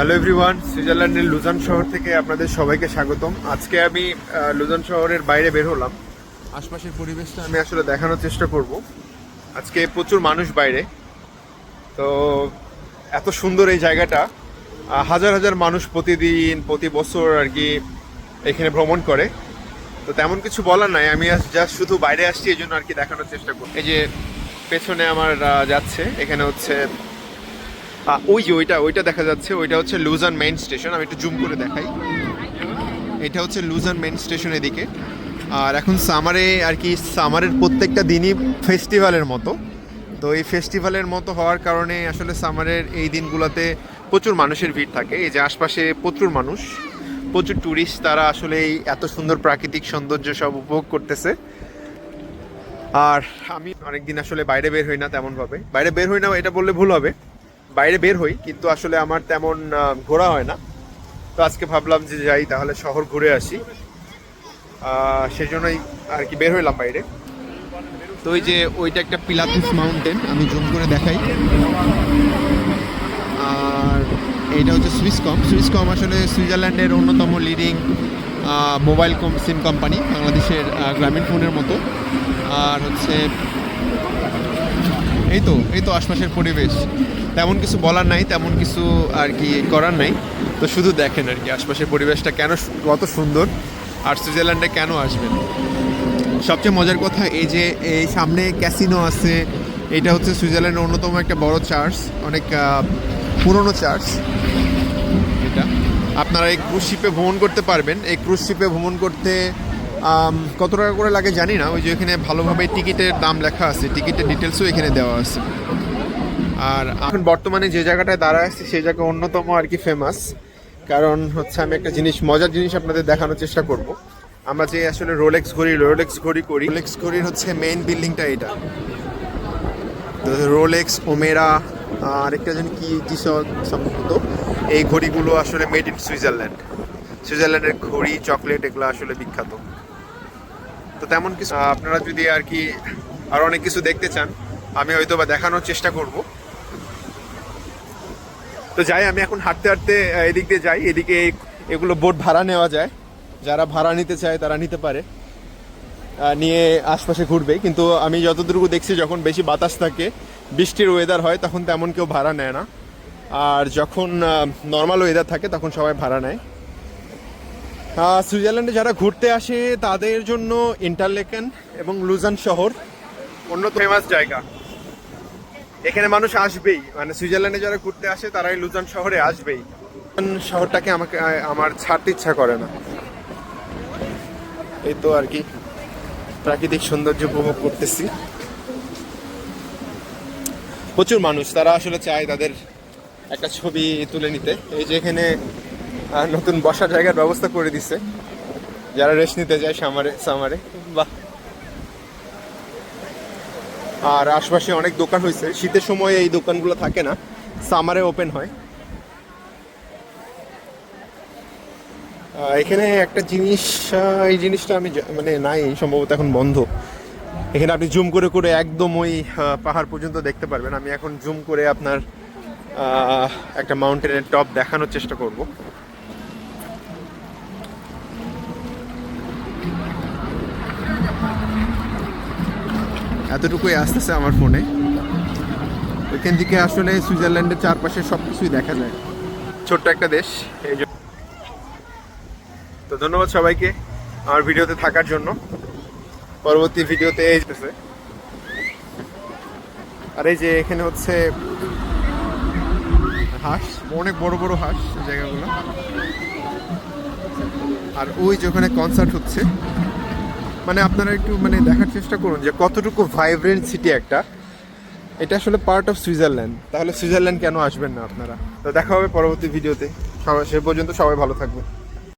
Hello everyone সুইজারল্যান্ডের লুজান শহর থেকে আপনাদের সবাইকে স্বাগতম। আজকে আমি লুজান শহরের বাইরে বের হলাম। আশপাশের পরিবেশটা আমি আসলে দেখানোর চেষ্টা করব। আজকে প্রচুর মানুষ বাইরে। তো, এত সুন্দর এই জায়গাটা। হাজার হাজার মানুষ প্রতিদিন, প্রতি বছর আর কি এখানে ভ্রমণ করে। তো তেমন কিছু বলার নাই, আমি জাস্ট শুধু বাইরে আসছি, এই জন্য আর কি দেখানোর চেষ্টা করি এই যে পেছনে আমার যাচ্ছে, এখানে হচ্ছে ওই যে ওইটা ওইটা দেখা যাচ্ছে, ওইটা হচ্ছে লুজান মেইন স্টেশন, আমি একটু জুম করে দেখাই। এটা হচ্ছে লুজান মেইন স্টেশন এদিকে। আর এখন সামারে আর কি, সামারের প্রত্যেকটা দিনই ফেস্টিভ্যালের মতো। তো এই ফেস্টিভ্যালের মতো হওয়ার কারণে আসলে সামারের এই দিনগুলোতে প্রচুর মানুষের ভিড় থাকে। এই যে আশপাশে প্রচুর মানুষ, প্রচুর ট্যুরিস্ট তারা আসলে এই এত সুন্দর প্রাকৃতিক সৌন্দর্য সব উপভোগ করতেছে। আর আমি অনেকদিন আসলে বাইরে বের হই না তেমনভাবে। বাইরে বের হই না, এটা বললে ভুল হবে। বাইরে বের হই কিন্তু আসলে আমার তেমন ঘোরা হয় না। তো আজকে ভাবলাম যে যাই তাহলে শহর ঘুরে আসি। আহ, সেই জন্যই আর কি বের হইলাম বাইরে। তো ওই যে ওইটা একটা পিলাতুস মাউন্টেন আমি জুম করে দেখাই। আর এইটা হচ্ছে সুইসকম সুইসকম আসলে সুইজারল্যান্ডের অন্যতম লিডিং মোবাইল কম সিম কোম্পানি বাংলাদেশের গ্রামীণ ফোনের মতো। আর হচ্ছে এই তো এই তো আশপাশের পরিবেশ। তেমন কিছু বলার নাই, তেমন কিছু আর কি করার নাই। তো শুধু দেখেন আর কি আশপাশের পরিবেশটা কেন কত সুন্দর আর সুইজারল্যান্ডে কেন আসবেন। সবচেয়ে মজার কথা এই যে, এই সামনে ক্যাসিনো আছে, এটা হচ্ছে সুইজারল্যান্ডের অন্যতম একটা বড় চার্চ, অনেক পুরনো চার্চ। এটা। আপনারা এই ক্রুজ শিপে ভ্রমণ করতে পারবেন। এই ক্রুজ শিপে ভ্রমণ করতে কত টাকা করে লাগে জানি না। ওই যে এখানে ভালোভাবে টিকিটের দাম লেখা আছে। টিকিটের ডিটেলসও এখানে দেওয়া আছে। আর এখন বর্তমানে যে জায়গাটায় দাঁড়ায় আছি, সেই জায়গা অন্যতম আর কি ফেমাস কারণ হচ্ছে আমি একটা জিনিস, মজার জিনিস আপনাদের দেখানোর চেষ্টা করব। আমরা যে আসলে রোলেক্স ঘড়ি রোলেক্স ঘড়ি করি রোলেক্স ঘড়ির হচ্ছে মেইন বিল্ডিংটা এটা। রোলেক্স ওমেরা আরেকটা জানি কি কি স- সম্ভবত। এই ঘড়িগুলো আসলে মেড ইন সুইজারল্যান্ড সুইজারল্যান্ডের ঘড়ি চকলেট এগুলো আসলে বিখ্যাত। তো তেমন কিছু আপনারা যদি আর কি আর অনেক কিছু দেখতে চান, আমি হয়তো বা দেখানোর চেষ্টা করব। তো যাই, আমি এখন হাঁটতে হাঁটতে এদিক দিয়ে যাই। এদিকে এগুলো বোট ভাড়া নেওয়া যায়। যারা ভাড়া নিতে চায়, তারা নিতে পারে। নিয়ে আশপাশে ঘুরবে। কিন্তু আমি যতটুকু দেখছি, যখন বেশি বাতাস থাকে, বৃষ্টির ওয়েদার হয়, তখন তেমন কেউ ভাড়া নেয় না। আর যখন নর্মাল ওয়েদার থাকে, তখন সবাই ভাড়া নেয়। সুইজারল্যান্ডে যারা ঘুরতে আসে তাদের জন্য ইন্টারলেকেন এবং লুজান শহর অন্য ফেমাস জায়গা। এখানে মানুষ আসবেই। মানে সুইজারল্যান্ডে যারা ঘুরতে আসে তারাই লুজান শহরে আসবেই। শহরটাকে আমাকে, আমার ছাড়তে ইচ্ছা করে না। এই তো আর কি। প্রাকৃতিক সৌন্দর্য উপভোগ করতেছি। প্রচুর মানুষ, তারা আসলে চায় তাদের একটা ছবি তুলে নিতে। এই যে এখানে নতুন বসার জায়গার ব্যবস্থা করে দিছে। যারা রেস্ট নিতে যায় সামারে সামারে। বাহ। আর আশপাশে অনেক দোকান হয়েছে শীতের সময় এই দোকানগুলো থাকে না, সামারে ওপেন হয়। এখানে একটা জিনিস এই জিনিসটা আমি মানে নাই, সম্ভবত এখন বন্ধ। এখানে আপনি জুম করে করে একদম ওই পাহাড় পর্যন্ত দেখতে পারবেন। আমি এখন জুম করে আপনার একটা মাউন্টেনের টপ দেখানোর চেষ্টা করব। এতটুকুই আসতেছে আমার ফোনে। এখান থেকে আসলে সুইজারল্যান্ডের চারপাশে সব কিছুই দেখা যায়। ছোট্ট একটা দেশ, এই তো ধন্যবাদ সবাইকে আমার ভিডিওতে থাকার জন্য। পরবর্তী ভিডিওতে এসেছে আর এই যে এখানে হচ্ছে হাঁস, অনেক বড় বড় হাঁস জায়গাগুলো। আর ওই যে ওখানে কনসার্ট হচ্ছে। মানে আপনারা একটু মানে দেখার চেষ্টা করুন যে কতটুকু ভাইব্রেন্ট সিটি একটা। এটা আসলে পার্ট অফ সুইজারল্যান্ড তাহলে সুইজারল্যান্ড কেন আসবেন না আপনারা? তো দেখা হবে পরবর্তী ভিডিওতে সবাই, সে পর্যন্ত সবাই ভালো থাকবে